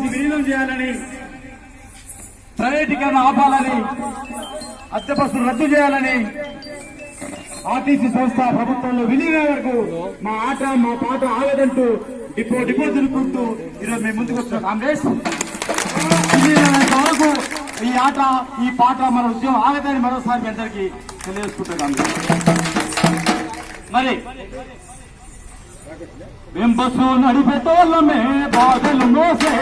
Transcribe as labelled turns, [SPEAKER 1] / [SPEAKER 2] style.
[SPEAKER 1] చేసి విలీనం చేయాలని ప్రైవేటీకరణ ఆపాలని అద్దె బస్సులు రద్దు చేయాలని ఆర్టీసీ సంస్థ ప్రభుత్వంలో విలీనం వరకు మా ఆట మా పాట ఆగదంటూ డిపో డిపో తిరుగుకుంటూ ఈరోజు మేము ముందుకు వస్తున్నాం. కాంగ్రెస్ వరకు ఈ ఆట ఈ పాట మన ఉద్యమం ఆగదని మరోసారి మీ అందరికి తెలియజేసుకుంటాం మరి మేము బస్సు నడిపే తోళ్ళమే బాధలు మోసే